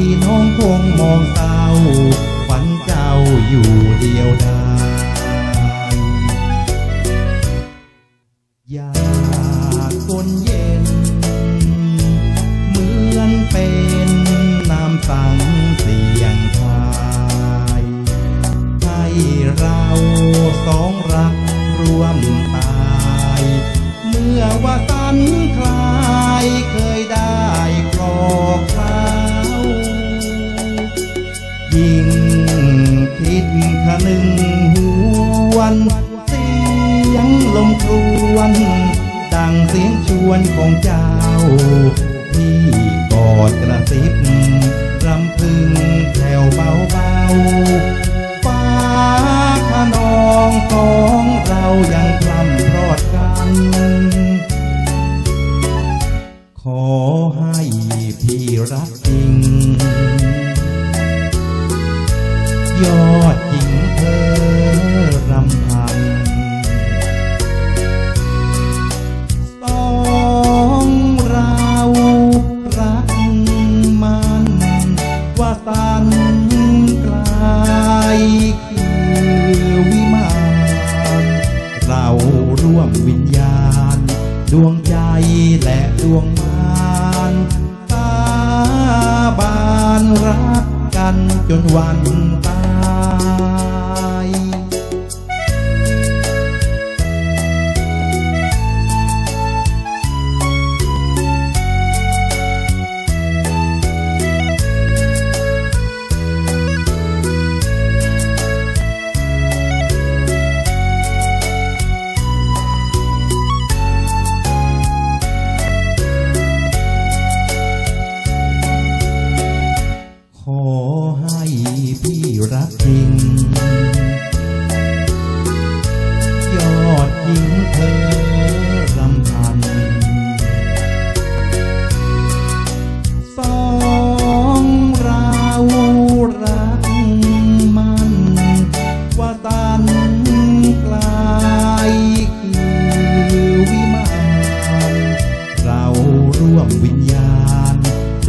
นนี้น้องคงมองเศร้าฝันเจ้าอยู่เดียวดายอยากคนเย็น เหมือนเป็นน้ำสังเสียงทายให้เราสองรักร่วมตาย เมื่อว่าสันคลาย วนเสียงลมครวนดังเสียงชวนของเจ้า ที่กอดกระซิบรำพึงแผ่วเบาเบาๆฟ้าขนองของเรายังคลำพรอดกัน ขอให้พี่รักจริง ยอดหญิง วมวิญญาณ ดวงใจและดวงมานตาบานรักกันจนวัน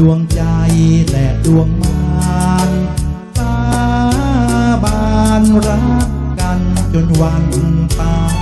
ดวงใจและดวงมานตาบานรักกันจนวันตาย